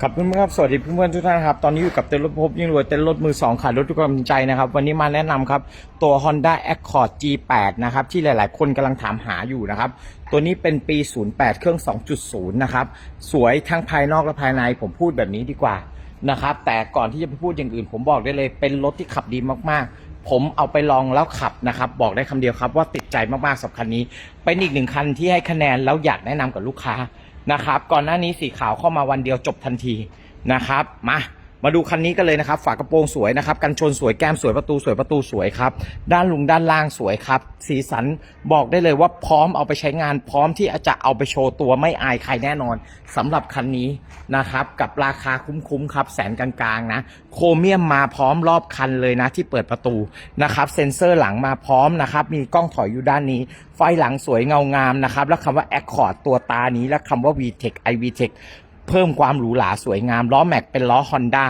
ครับเพื่อนๆครับสวัสดีเพื่อนๆทุกท่านครับตอนนี้อยู่กับเต้นรถพบยิ่งรวยเต้นรถมือสองขายรถทุกกำลังใจนะครับวันนี้มาแนะนำครับตัว Honda Accord G8 นะครับที่หลายๆ คนกำลังถามหาอยู่นะครับตัวนี้เป็นปี 08 เครื่อง 2.0 นะครับสวยทั้งภายนอกและภายในผมพูดแบบนี้ดีกว่านะครับแต่ก่อนที่จะไปพูดอย่างอื่น ผมบอกได้เลยเป็นรถที่ขับดีมากๆ ผมเอาไปลองแล้วขับนะครับบอกได้คำเดียวครับว่าติดใจมากๆสำคันนี้เป็นอีกหนึ่งคันที่ให้คะแนนแล้วอยากแนะนำกับลูกค้า นะครับ ก่อนหน้านี้สีขาวเข้ามาวันเดียวจบทันทีนะครับ มา มาดูคันนี้กันเลยนะครับ ฝากระโปรงสวยนะครับ กันชนสวย แก้มสวย ประตูสวย ประตูสวยครับ ด้านลุงด้านล่างสวยครับ สีสันบอกได้เลยว่าพร้อมเอาไปใช้งาน พร้อมที่จะเอาไปโชว์ตัวไม่อายใครแน่นอนสำหรับคันนี้นะครับ กับราคาคุ้มๆครับแสนกลางๆนะ โครเมียมมาพร้อมรอบคันเลยนะที่เปิดประตูนะครับ เซ็นเซอร์หลังมาพร้อมนะครับ มีกล้องถอยอยู่ด้านนี้ ไฟหลังสวยเงางามนะครับ แล้วคำว่า Accord ตัวตานี้ และคำว่า VTEC iVTEC เพิ่มความหรูหราสวยงามล้อแม็กเป็นล้อ Honda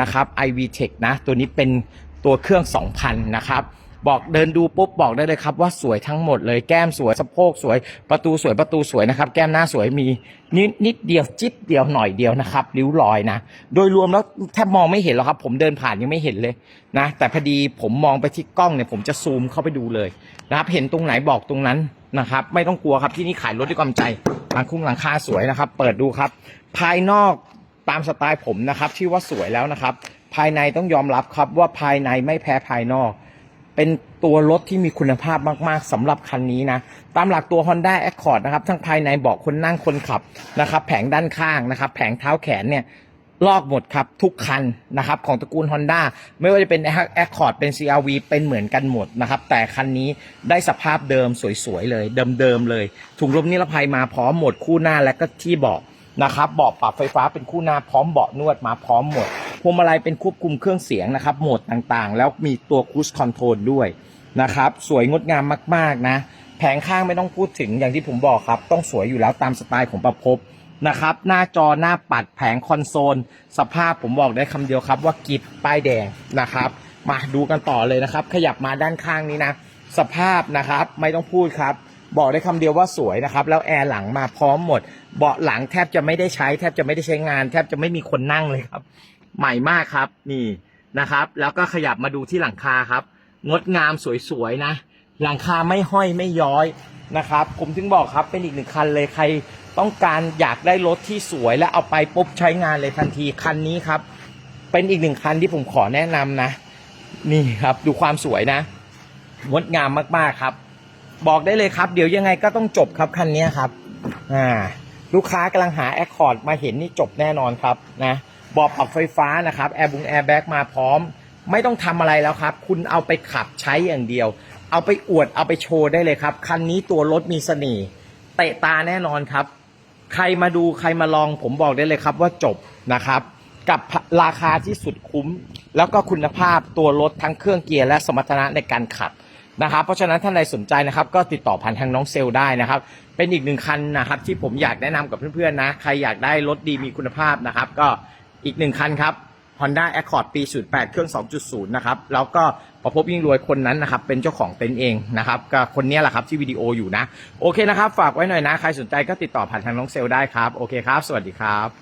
นะครับ iVTEC นะ ตัวนี้เป็นตัวเครื่อง 2,000 นะครับ บอกเดินดูปุ๊บบอกได้เลยครับว่าสวยทั้งหมดเลยแก้มสวยสะโพกสวยประตูสวยประตูสวยนะครับ แก้มหน้าสวยมีนิดนิดเดียวจิ๊บเดียวหน่อยเดียวนะครับริ้วรอยนะ โดยรวมแล้วแทบมองไม่เห็นหรอกครับ ผมเดินผ่านยังไม่เห็นเลยนะแต่พอดีผมมองไปที่กล้องเนี่ยผมจะซูมเข้าไปดูเลยนะครับ เห็นตรงไหนบอกตรงนั้นนะครับ ไม่ต้องกลัวครับที่นี่ขายรถด้วยความใจหลังคุ้งหลังคาสวยนะครับ เปิดดูครับ ภายนอกตามสไตล์ผมนะครับที่ว่าสวยแล้วนะครับ ภายในต้องยอมรับครับว่าภายในไม่แพ้ภายนอก เป็นตัวรถที่มีคุณภาพมากๆสำหรับคันนี้นะ ตามหลักตัว Honda Accord นะครับทั้งภายในเบาะคนนั่งคนขับนะครับแผงด้านข้างนะครับ แผงเท้าแขนเนี่ยลอกหมดครับ ทุกคันนะครับของตระกูล Honda ไม่ว่าจะเป็น Accord เป็น CRV เป็นเหมือนกันหมดนะครับ แต่คันนี้ได้สภาพเดิมสวยๆเลย เดิมๆเลย ถุงลมนิรภัยมาพร้อมหมดคู่หน้าและก็ที่เบาะนะครับเบาะปรับไฟฟ้าเป็นคู่หน้าพร้อมเบาะนวดมาพร้อมหมด พวงมาลัยเป็นควบคุมเครื่องเสียงนะครับ โหมดต่างๆ แล้วมีตัวคูสคอนโทรลด้วยนะครับ สวยงดงามมากๆนะ แผงข้างไม่ต้องพูดถึงอย่างที่ผมบอกครับ ต้องสวยอยู่แล้วตามสไตล์ของประพบนะครับ หน้าจอหน้าปัดแผงคอนโซล สภาพผมบอกได้คำเดียวครับว่ากิฟป้ายแดงนะครับ มาดูกันต่อเลยนะครับ ขยับมาด้านข้างนี้นะ สภาพนะครับไม่ต้องพูดครับบอกได้คำเดียวว่าสวยนะครับ แล้วแอร์หลังมาพร้อมหมด เบาะหลังแทบจะไม่ได้ใช้ แทบจะไม่ได้ใช้งาน แทบจะไม่มีคนนั่งเลยครับ ใหม่มากครับ นี่นะครับ แล้วก็ขยับมาดูที่หลังคาครับ งดงามสวยๆนะ หลังคาไม่ห้อยไม่ย้อยนะครับ ผมถึงบอกครับเป็นอีกหนึ่งคันเลยใครต้องการอยากได้รถที่สวยและเอาไปปุ๊บใช้งานเลยทันทีคันนี้ครับ เป็นอีกหนึ่งคันที่ผมขอแนะนำนะ นี่ครับดูความสวยนะ งดงามมากๆครับ บอกได้เลยครับ เดี๋ยวยังไงก็ต้องจบครับคันนี้ครับ อ่า ลูกค้ากำลังหาแอคคอร์ดมาเห็นนี่จบแน่นอนครับนะ บอกปรับไฟฟ้านะครับแอร์บุงแอร์แบ็กมาพร้อม ไม่ต้องทำอะไรแล้วครับ คุณเอาไปขับใช้อย่างเดียว เอาไปอวดเอาไปโชว์ได้เลยครับ คันนี้ตัวรถมีเสน่ห์เตะตาแน่นอนครับ ใครมาดูใครมาลองผมบอกได้เลยครับว่าจบนะครับ กับราคาที่สุดคุ้ม แล้วก็คุณภาพตัวรถทั้งเครื่องเกียร์และสมรรถนะในการขับนะครับเพราะฉะนั้นท่านใดสนใจนะครับ ก็ติดต่อผ่านทางน้องเซลได้นะครับ เป็นอีกหนึ่งคันนะครับ ที่ผมอยากแนะนำกับเพื่อนๆนะ ใครอยากได้รถดีมีคุณภาพนะครับ ก็ อีกหนึ่งคันครับ Honda Accord ปี 08 เครื่อง 2.0 นะครับ แล้วก็ประพบยิ่งรวยคนนั้นนะครับ เป็นเจ้าของเต็นท์เองนะครับ ก็คนนี้แหละครับที่วิดีโออยู่นะ โอเคนะครับ ฝากไว้หน่อยนะ ใครสนใจก็ติดต่อผ่านทางน้องเซลได้ครับ โอเคครับ สวัสดีครับ